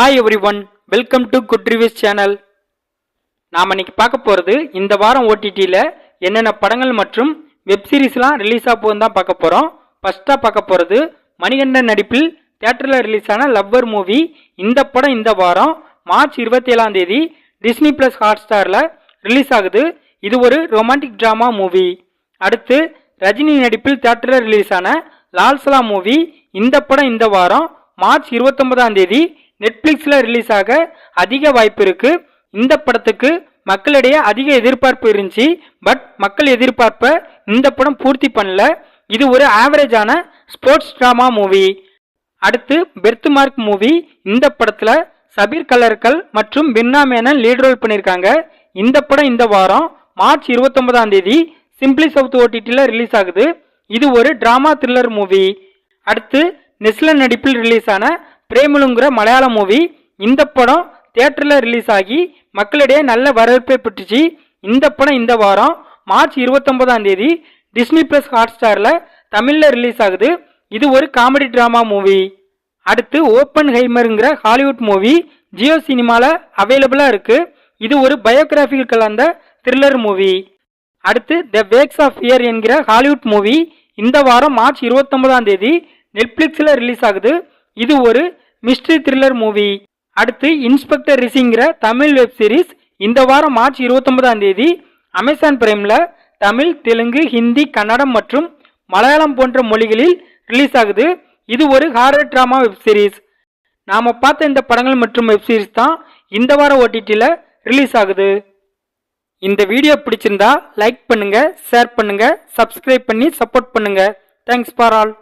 Hi everyone welcome to good reviews channel நாம் இன்னைக்கு பார்க்க போகிறது இந்த வாரம் ஓடிடியில் என்னென்ன படங்கள் மற்றும் வெப் சீரிஸ்லாம் ரிலீஸ் ஆக போகுதுன்னு தான் பார்க்க போகிறோம் ஃபஸ்ட்டாக பார்க்க போகிறது மணிகண்டன் நடிப்பில் தேட்டரில் ரிலீஸ் ஆன லவ்வர் மூவி இந்த படம் இந்த வாரம் மார்ச் இருபத்தேழாம் தேதி டிஸ்னி ப்ளஸ் ஹாட் ஸ்டாரில் ரிலீஸ் ஆகுது. இது ஒரு ரொமான்டிக் ட்ராமா மூவி அடுத்து ரஜினி நடிப்பில் தேட்டரில் ரிலீஸ் ஆன லால்சலா மூவி இந்த படம் இந்த வாரம் மார்ச் இருபத்தொன்பதாம் தேதி நெட்ஃப்ளிக்ஸில் ரிலீஸ் ஆக அதிக வாய்ப்பு இருக்குது இந்த படத்துக்கு மக்களிடையே அதிக எதிர்பார்ப்பு இருந்துச்சு. பட் மக்கள் எதிர்பார்ப்பை இந்த படம் பூர்த்தி பண்ணல. இது ஒரு ஆவரேஜான ஸ்போர்ட்ஸ் ட்ராமா மூவி அடுத்து பெர்த் மார்க் மூவி இந்த படத்தில் சபீர் கலர்கள் மற்றும் பின்னா மேனன் லீட் ரோல் பண்ணியிருக்காங்க. இந்த படம் இந்த வாரம் மார்ச் இருபத்தொன்பதாம் தேதி சிம்பிளி சவுத் ஓடிடியில் ரிலீஸ் ஆகுது. இது ஒரு ட்ராமா த்ரில்லர் மூவி அடுத்து நெஸ்லன் நடிப்பில் ரிலீஸ் ஆன பிரேமலுங்கிற மலையாள மூவி. இந்த படம் தேட்டரில் ரிலீஸ் ஆகி மக்களிடையே நல்ல வரவேற்பை பெற்றுச்சு. இந்த படம் இந்த வாரம் மார்ச் இருபத்தொன்பதாம் தேதி டிஸ்னி ப்ளஸ் ஹாட் ஸ்டாரில் தமிழில் ரிலீஸ் ஆகுது. இது ஒரு காமெடி ட்ராமா மூவி அடுத்து ஓப்பன் ஹைமருங்கிற ஹாலிவுட் மூவி ஜியோ சினிமாவில் அவைலபிளாக இருக்குது இது ஒரு பயோகிராஃபிகள் கலந்த த்ரில்லர் மூவி அடுத்து த வேக்ஸ் ஆஃப் இயர் என்கிற ஹாலிவுட் மூவி இந்த வாரம் மார்ச் இருபத்தொன்பதாம் தேதி நெட்ஃப்ளிக்ஸில் ரிலீஸ் ஆகுது. இது ஒரு மிஸ்ட்ரி த்ரில்லர் மூவி. அடுத்து இன்ஸ்பெக்டர் ரிசிங்கிற தமிழ் வெப் சீரிஸ் இந்த வாரம் மார்ச் இருபத்தொன்பதாம் தேதி அமேசான் பிரைமில் தமிழ் தெலுங்கு ஹிந்தி கன்னடம் மற்றும் மலையாளம் போன்ற மொழிகளில் ரிலீஸ் ஆகுது. இது ஒரு ஹாரர் ட்ராமா வெப் சீரிஸ். நாம் பார்த்த இந்த படங்கள் மற்றும் வெப் சீரிஸ் தான் இந்த வாரம் ஓடிடியில் ரிலீஸ் ஆகுது. இந்த வீடியோ பிடிச்சிருந்தா லைக் பண்ணுங்கள் ஷேர் பண்ணுங்கள் சப்ஸ்கிரைப் பண்ணி சப்போர்ட் பண்ணுங்கள் தேங்க்ஸ் ஃபார் ஆல்.